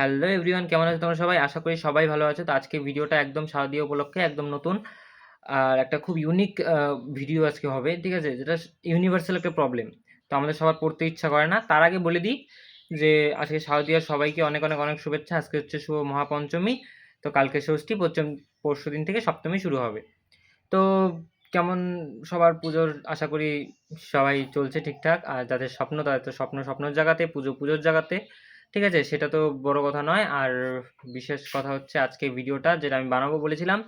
Hello everyone কেমন আছো তোমরা সবাই? আশা করি সবাই ভালো আছো। তো আজকে ভিডিওটা একদম শারদীয় উপলক্ষে, একদম নতুন আর একটা খুব ইউনিক ভিডিও আজকে হবে, ঠিক আছে? যেটা ইউনিভার্সাল একটা প্রবলেম তো আমাদের সবার পড়তে ইচ্ছা করে না। তার আগে বলে দিই যে, আজকে শারদীয়ার সবাইকে অনেক অনেক অনেক শুভেচ্ছা। আজকে হচ্ছে শুভ মহাপঞ্চমী। তো কালকে ষষ্ঠী পরশু দিন থেকে সপ্তমী শুরু হবে। তো কেমন সবার পুজোর? আশা করি সবাই চলছে ঠিকঠাক। আর যাদের স্বপ্ন, তাদের তো স্বপ্ন স্বপ্নের জায়গাতে, পুজো পুজোর জায়গাতে। ঠিক আছে, সেটা তো বড় কথা নয়। আর বিশেষ কথা হচ্ছে আজকে ভিডিওটা যেটা আমি বানাবো বলেছিলাম,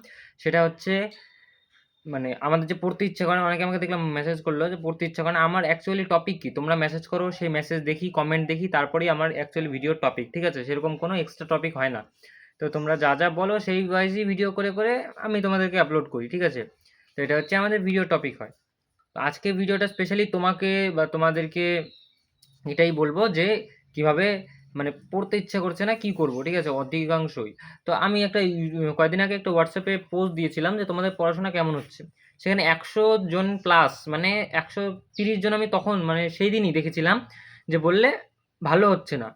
সেটা হচ্ছে মানে আমাদের যে পড়তে ইচ্ছা করে, অনেকে আমাকে দেখলাম মেসেজ করল যে পড়তে ইচ্ছা করে, আমার অ্যাকচুয়ালি টপিক কি? তোমরা মেসেজ করো, সেই মেসেজ দেখি কমেন্ট দেখি, তারপরেই আমার অ্যাকচুয়ালি ভিডিওর টপিক ঠিক আছে? সেরকম কোনো এক্সট্রা টপিক হয় না। তো তোমরা যা যা বলো, সেই ওয়াইজই ভিডিও করে করে আমি তোমাদেরকে আপলোড করি, ঠিক আছে? তো এটা হচ্ছে আমাদের ভিডিও টপিক হয়। তো আজকে ভিডিওটা স্পেশালি তোমাকে বা তোমাদেরকে এটাই বলব যে কীভাবে মানে পড়তে ইচ্ছা করছে না, কি করব? ঠিক আছে, অধিকাংশই। তো আমি একটা কয়েকদিন আগে একটা হোয়াটসঅ্যাপে পোস্ট দিয়েছিলাম যে তোমাদের পড়াশোনা কেমন হচ্ছে? সেখানে একশো জন প্লাস মানে একশো তিরিশ জন আমি তখন মানে সেই দিনই দেখেছিলাম যে বললে ভালো হচ্ছে না।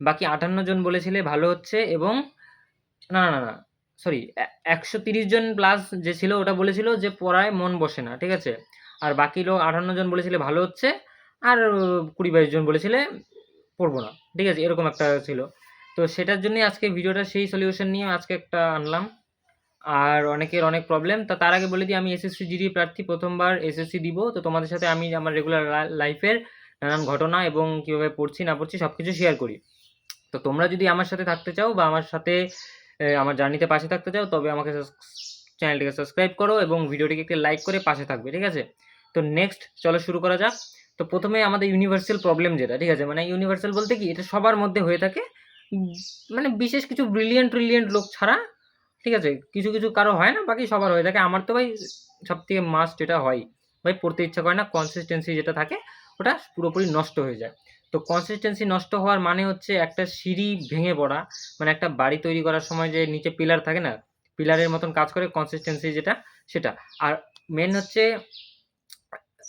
বাকি আটান্ন জন বলেছিলে ভালো হচ্ছে এবং না না না সরি একশো তিরিশ জন প্লাস যে ছিল ওটা বলেছিল যে পড়ায় মন বসে না, ঠিক আছে? আর বাকি লোক আটান্ন জন বলেছিলে ভালো হচ্ছে, আর কুড়ি বাইশ জন বলেছিলে পড়ব না। ঠিক আছে, এরকম একটা ছিল। তো সেটার জন্যই আজকে ভিডিওটা সেই সলিউশন নিয়ে আজকে একটা আনলাম। আর অনেকের অনেক প্রবলেম তা তার আগে বলে দিই, আমি এসএসসি জিডি প্রার্থী প্রথমবার এসএসসি দিব। তো তোমাদের সাথে আমি আমার রেগুলার লাইফের নানান ঘটনা এবং কীভাবে পড়ছি, না পড়ছি সব কিছু শেয়ার করি। তো তোমরা যদি আমার সাথে থাকতে চাও বা আমার সাথে আমার জার্নিতে পাশে থাকতে চাও, তবে আমাকে চ্যানেলটিকে সাবস্ক্রাইব করো এবং ভিডিওটিকে একটি লাইক করে পাশে থাকবে, ঠিক আছে? তো নেক্সট চলো শুরু করা যাক। তো প্রথমে আমাদের ইউনিভার্সাল প্রবলেম যেটা, ঠিক আছে? মানে ইউনিভার্সাল বলতে কি, এটা সবার মধ্যে হয়ে থাকে। মানে বিশেষ কিছু ব্রিলিয়েন্ট ব্রিলিয়েন্ট লোক ছাড়া, ঠিক আছে? কিছু কিছু কারও হয় না, বাকি সবার হয়ে থাকে। আমার তো ভাই সব থেকে মাস্ট এটা হয়, ভাই পড়তে ইচ্ছা করে না কনসিস্টেন্সি যেটা থাকে, ওটা পুরোপুরি নষ্ট হয়ে যায়। তো কনসিস্টেন্সি নষ্ট হওয়ার মানে হচ্ছে একটা সিঁড়ি ভেঙে পড়া মানে একটা বাড়ি তৈরি করার সময় যে নিচে পিলার থাকে না পিলারের মতন কাজ করে কনসিস্টেন্সি যেটা, সেটা। আর মেন হচ্ছে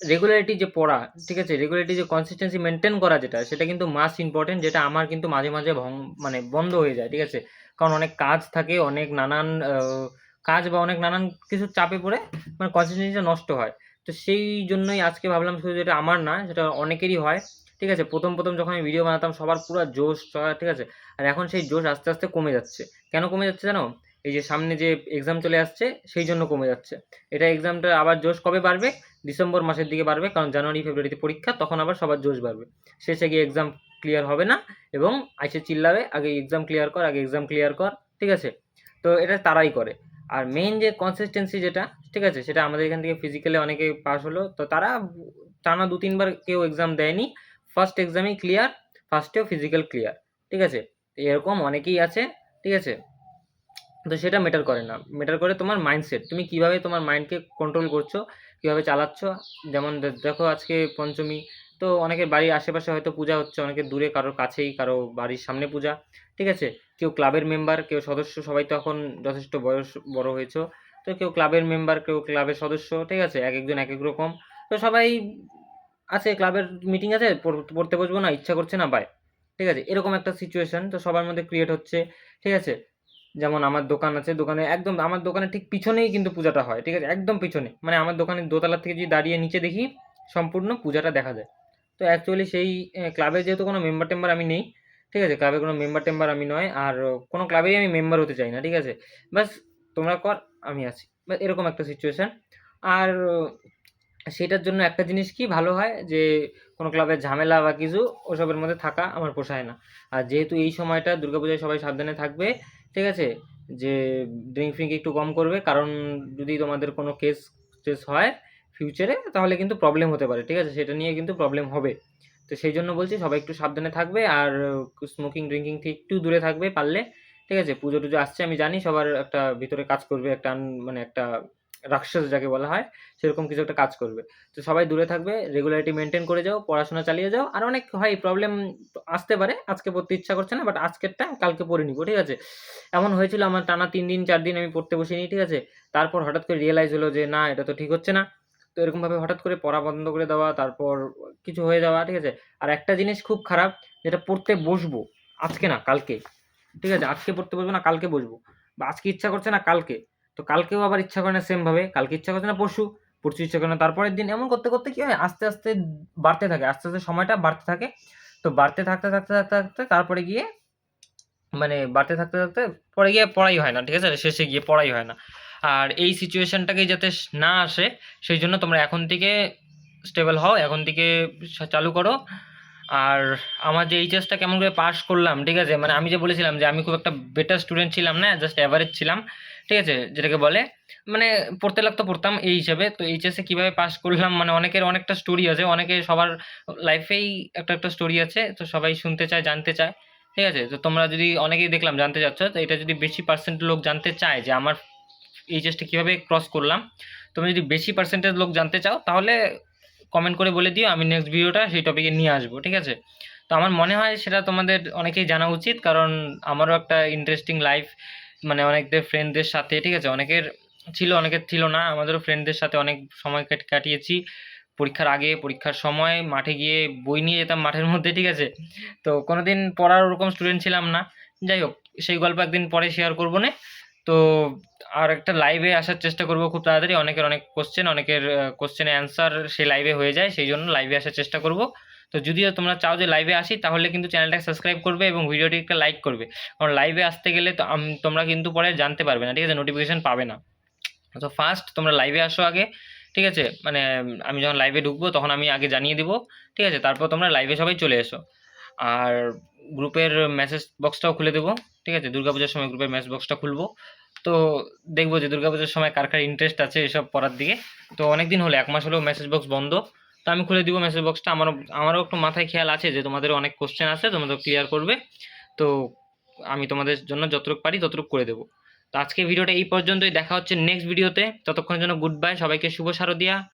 রেগুলারিটি যে পড়া, ঠিক আছে? রেগুলারিটি যে কনসিস্টেন্সি মেনটেন করা যেটা, সেটা কিন্তু মাস্ট ইম্পর্টেন্ট যেটা আমার কিন্তু মাঝে মাঝে মানে বন্ধ হয়ে যায়, ঠিক আছে? কারণ অনেক কাজ থাকে, অনেক নানান কাজ বা অনেক নানান কিছু চাপে পড়ে মানে কনসিস্টেন্সিটা নষ্ট হয়। তো সেই জন্যই আজকে ভাবলাম শুধু যেটা আমার না, সেটা অনেকেরই হয়, ঠিক আছে? প্রথম প্রথম যখন আমি ভিডিও বানাতাম, সবার পুরো জোশ ঠিক আছে? আর এখন সেই জোশ আস্তে আস্তে কমে যাচ্ছে। কেন কমে যাচ্ছে জানো? এই যে সামনে যে এক্সাম চলে আসছে, সেই জন্য কমে যাচ্ছে। এটা এক্সামটা আবার জোশ কবে বাড়বে? ডিসেম্বর মাসের দিকে বাড়বে, কারণ জানুয়ারি, ফেব্রুয়ারিতে পরীক্ষা, তখন আবার সবার জোশ বাড়বে। শেষে গিয়ে এক্সাম ক্লিয়ার হবে না এবং আইসে চিল্লাবে, আগে এক্সাম ক্লিয়ার কর, আগে এক্সাম ক্লিয়ার কর, ঠিক আছে? তো এটা তারাই করে। আর মেইন যে কনসিস্টেন্সি যেটা, ঠিক আছে? সেটা আমাদের এখান থেকে ফিজিক্যালি অনেকে পাস হলো, তো তারা টানা দু, তিনবার কেউ এক্সাম দেয়নি। ফার্স্ট এক্সামই ক্লিয়ার ফার্স্টেও ফিজিক্যাল ক্লিয়ার ঠিক আছে? এরকম অনেকেই আছে, ঠিক আছে? তো সেটা মেটার করে না। মেটার করে তোমার মাইন্ডসেট তুমি কীভাবে তোমার মাইন্ডকে কন্ট্রোল করছ, কীভাবে চালাচ্ছ? যেমন দেখো আজকে পঞ্চমী, তো অনেকের বাড়ির আশেপাশে হয়তো পূজা হচ্ছে, অনেকের দূরে, কারোর কাছেই, কারও বাড়ির সামনে পূজা, ঠিক আছে? কেউ ক্লাবের মেম্বার কেউ সদস্য, সবাই তো এখন যথেষ্ট বয়স, বড় হয়েছো, তো কেউ ক্লাবের মেম্বার কেউ ক্লাবের সদস্য, ঠিক আছে? এক একজন এক এক রকম, তো সবাই আছে, ক্লাবের মিটিং আছে, পড়- পড়তে বসবো না, ইচ্ছা করছে না বাই ঠিক আছে? এরকম একটা সিচুয়েশন তো সবার মধ্যে ক্রিয়েট হচ্ছে, ঠিক আছে? যেমন আমার দোকান আছে, দোকানে একদম আমার দোকানের ঠিক পিছনেই কিন্তু পূজাটা হয়, ঠিক আছে? একদম পিছনে। মানে আমার দোকানের দোতলা থেকে যদি দাঁড়িয়ে নিচে দেখি, সম্পূর্ণ পূজাটা দেখা যায়। তো অ্যাকচুয়ালি সেই ক্লাবে যেহেতু কোনো মেম্বার টেম্বার আমি নেই, ঠিক আছে? ক্লাবে কোনো মেম্বার টেম্বার আমি নয়, আর কোনো ক্লাবেই আমি মেম্বার হতে চাই না, ঠিক আছে? বাস তোমরা কর, আমি আছি। বাস এরকম একটা সিচুয়েশান আর, সেটার জন্য একটা জিনিস কি ভালো হয় যে, কোনো ক্লাবের ঝামেলা বা কিছু, ওসবের মধ্যে থাকা আমার পোষায় না। আর যেহেতু এই সময়টা দুর্গাপূজায় সবাই সাবধানে থাকবে ঠিক আছে? যে ড্রিঙ্ক ফ্রিঙ্ক একটু কম করবে, কারণ যদি তোমাদের কোনো কেস টেস হয় ফিউচারে তাহলে কিন্তু প্রবলেম হতে পারে, ঠিক আছে? সেটা নিয়ে কিন্তু প্রবলেম হবে। তো সেই জন্য বলছি, সবাই একটু সাবধানে থাকবে আর স্মোকিং ড্রিঙ্কিং থেকে একটু দূরে থাকবে পারলে, ঠিক আছে? পুজো টুজো আসছে, আমি জানি সবার একটা ভিতরে কাজ করবে, একটা মানে একটা রাক্ষস যাকে বলা হয়, সেরকম কিছু একটা কাজ করবে। তো সবাই দূরে থাকবে রেগুলারিটি মেনটেন করে যাও, পড়াশোনা চালিয়ে যাও। আর অনেক হয় প্রবলেম আসতে পারে, আজকে পড়তে ইচ্ছা করছে না বাট আজকেরটা কালকে পড়ে নিবো, ঠিক আছে? এমন হয়েছিল, আমার টানা তিন দিন, চার দিন আমি পড়তে বসিনি, ঠিক আছে? তারপর হঠাৎ করে রিয়েলাইজ হলো যে, না, এটা তো ঠিক হচ্ছে না। তো এরকমভাবে হঠাৎ করে পড়া বন্ধ করে দেওয়া, তারপর কিছু হয়ে যাওয়া, ঠিক আছে? আর একটা জিনিস খুব খারাপ, যেটা পড়তে বসবো, আজকে না, কালকে, ঠিক আছে? আজকে পড়তে বসবো না, কালকে বসবো, বা আজকে ইচ্ছা করছে না, কালকে। তো কালকেও আবার ইচ্ছা করে না সেমভাবে কালকে ইচ্ছা করছে না পরশু পরশু ইচ্ছা করে না তারপরের দিন। এমন করতে করতে কি হয়? আস্তে আস্তে বাড়তে থাকে। আস্তে আস্তে সময়টা বাড়তে থাকে। তো বাড়তে থাকতে থাকতে থাকতে থাকতে তারপরে গিয়ে মানে বাড়তে থাকতে থাকতে পরে গিয়ে পড়াই হয় না, ঠিক আছে? শেষে গিয়ে পড়াই হয় না। আর এই সিচুয়েশনটাকে যাতে না আসে, সেই জন্য তোমরা এখন থেকে স্টেবল হও, এখন থেকে চালু করো। আর আমার যে এইচএসটা কেমন করে পাস করলাম, ঠিক আছে? মানে আমি যে বলেছিলাম যে আমি খুব একটা বেটার স্টুডেন্ট ছিলাম না জাস্ট অ্যাভারেজ ছিলাম। ঠিক আছে? যেটাকে বলে মানে পড়তে লাগতো পড়তাম এই হিসাবে। তো এইচএসে কীভাবে পাস করলাম? মানে অনেকের অনেকটা স্টোরি আছে, অনেকে সবার লাইফেই একটা একটা স্টোরি আছে। তো সবাই শুনতে চায়, জানতে চায়। ঠিক আছে? তো তোমরা যদি অনেকেই দেখলাম, জানতে চাচ্ছ, তো এটা যদি বেশি পার্সেন্ট লোক জানতে চায় যে আমার এইচএসটা কীভাবে ক্রস করলাম, তুমি যদি বেশি পার্সেন্টেজ লোক জানতে চাও, তাহলে কমেন্ট করে বলে দিও, আমি নেক্সট ভিডিওটা সেই টপিকে নিয়ে আসব। ঠিক আছে? তো আমার মনে হয় সেটা তোমাদের অনেকেই জানা উচিত, কারণ আমারও একটা ইন্টারেস্টিং লাইফ মানে অনেকদের ফ্রেন্ডদের সাথে, ঠিক আছে? অনেকের ছিল অনেকের ছিল না। আমাদেরও ফ্রেন্ডদের সাথে অনেক সময় কাট- কাটিয়েছি। পরীক্ষার আগে, পরীক্ষার সময় মাঠে গিয়ে বই নিয়ে যেতাম মাঠের মধ্যে, ঠিক আছে? তো কোনোদিন পড়ার ওরকম স্টুডেন্ট ছিলাম না। যাই হোক, সেই গল্প একদিন পরে শেয়ার করব না। তো আর একটা লাইভে আসার চেষ্টা করব খুব তাড়াতাড়ি। অনেকের অনেক কোশ্চেন অনেকের কোশ্চেনের অ্যান্সার সেই লাইভে হয়ে যায়। সেই জন্য লাইভে আসার চেষ্টা করব। তো যদিও তোমরা চাও যে লাইভে আসি, তাহলে কিন্তু চ্যানেলটাকে সাবস্ক্রাইব করবে এবং ভিডিওটি একটা লাইক করবে। কারণ লাইভে আসতে গেলে তো তোমরা কিন্তু পরে জানতে পারবে না, ঠিক আছে? নোটিফিকেশান পাবে না। তো ফার্স্ট তোমরা লাইভে আসো আগে, ঠিক আছে? মানে আমি যখন লাইভে ঢুকবো, তখন আমি আগে জানিয়ে দিব, ঠিক আছে? তারপর তোমরা লাইভে সবাই চলে এসো। আর গ্রুপের মেসেজ বক্সটাও খুলে দেবো, ঠিক আছে? দুর্গাপূজার সময় গ্রুপের মেসেজ বক্সটা খুলবো। তো দেখব যে দুর্গাপূজার সময় কার কার ইন্টারেস্ট আছে এসব পড়ার দিকে। তো অনেক দিন হলো, এক মাস হলেও মেসেজ বক্স বন্ধ। তো আমি খুলে দিব মেসেজ বক্সটা আমারও আমারও একটু মাথায় খেয়াল আছে যে তোমাদের অনেক কোশ্চেন আছে তোমাদের ক্লিয়ার করবে। তো আমি তোমাদের জন্য যতটুকু পারি ততটুকু করে দেবো। তো আজকে ভিডিওটা এই পর্যন্তই। দেখা হচ্ছে নেক্সট ভিডিওতে ততক্ষণের জন্য গুড বাই সবাইকে শুভ শারদিয়া।